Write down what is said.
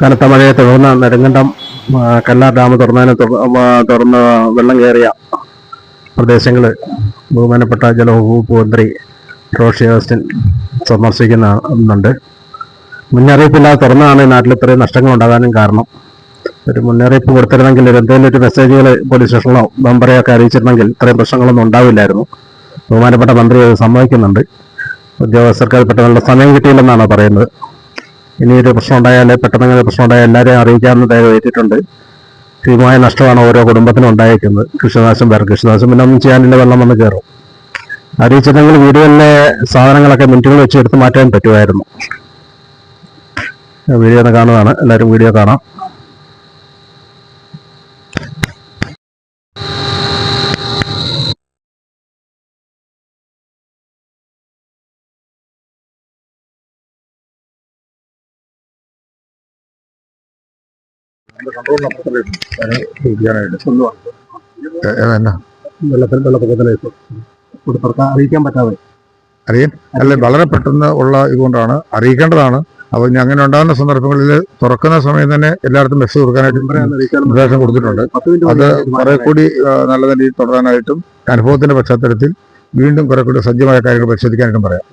കനത്ത മഴയെ തുടർന്ന് നെടുങ്കണ്ടം കല്ലാർ ഡാം തുറന്നതിനെ തുറന്ന് വെള്ളം കയറിയ പ്രദേശങ്ങൾ ബഹുമാനപ്പെട്ട ജലവകുപ്പ് മന്ത്രി റോഷി അഗസ്റ്റിൻ സന്ദർശിക്കുന്നുണ്ട്. മുന്നറിയിപ്പില്ലാതെ തുറന്നാണ് നാട്ടിൽ ഇത്രയും നഷ്ടങ്ങൾ ഉണ്ടാകാനും കാരണം. ഒരു മുന്നറിയിപ്പ് കൊടുത്തിരുന്നെങ്കിൽ ഒരു എന്തെങ്കിലും ഒരു മെസ്സേജുകൾ പോലീസ് സ്റ്റേഷനിലോ മെമ്പറെയൊക്കെ അറിയിച്ചിരുന്നെങ്കിൽ ഇത്രയും പ്രശ്നങ്ങളൊന്നും ഉണ്ടാവില്ലായിരുന്നു. ബഹുമാനപ്പെട്ട മന്ത്രി അത് സമ്മതിക്കുന്നുണ്ട്. ഉദ്യോഗസ്ഥർക്ക് അത് പെട്ടെന്നുള്ള സമയം കിട്ടിയില്ലെന്നാണ് പറയുന്നത്. ഇനി ഒരു പ്രശ്നം ഉണ്ടായാൽ പെട്ടെന്ന് അങ്ങനെ പ്രശ്നം ഉണ്ടായാൽ എല്ലാവരെയും അറിയിക്കാമെന്ന് വെച്ചിട്ടുണ്ട് ഭീമമായ നഷ്ടമാണ് ഓരോ കുടുംബത്തിനും ഉണ്ടായിരിക്കുന്നത്. കൃഷിനാശം പേർ കൃഷിനാശം പിന്നെ ഒന്നും ചെയ്യാനില്ല വെള്ളം വന്ന് കയറും. അറിയിച്ചില്ലെങ്കിൽ വീടുകളിലെ സാധനങ്ങളൊക്കെ മിനിറ്റുകൾ വെച്ച് എടുത്ത് മാറ്റാൻ പറ്റുമായിരുന്നു. വീഡിയോ ഒന്ന് കാണുന്നതാണ്. എല്ലാവരും വീഡിയോ കാണാം. അറിയിക്കാൻ പറ്റാതെ. അറിയാൻ? അല്ല വളരെ പെട്ടെന്ന് ഉള്ള ഇതുകൊണ്ടാണ്. അറിയിക്കേണ്ടതാണ്. അപ്പോൾ ഇനി അങ്ങനെ ഉണ്ടാകുന്ന സന്ദർഭങ്ങളിൽ തുറക്കുന്ന സമയം തന്നെ എല്ലായിടത്തും ബസ് കൊടുക്കാനായിട്ട് നിർദ്ദേശം കൊടുത്തിട്ടുണ്ട്. അത് കുറെ കൂടി നല്ല രീതിയിൽ തുടരാനായിട്ടും അനുഭവത്തിന്റെ പശ്ചാത്തലത്തിൽ വീണ്ടും കുറെ കൂടി സജ്ജമായ കാര്യങ്ങൾ പരിശോധിക്കാനായിട്ടും പറയാം.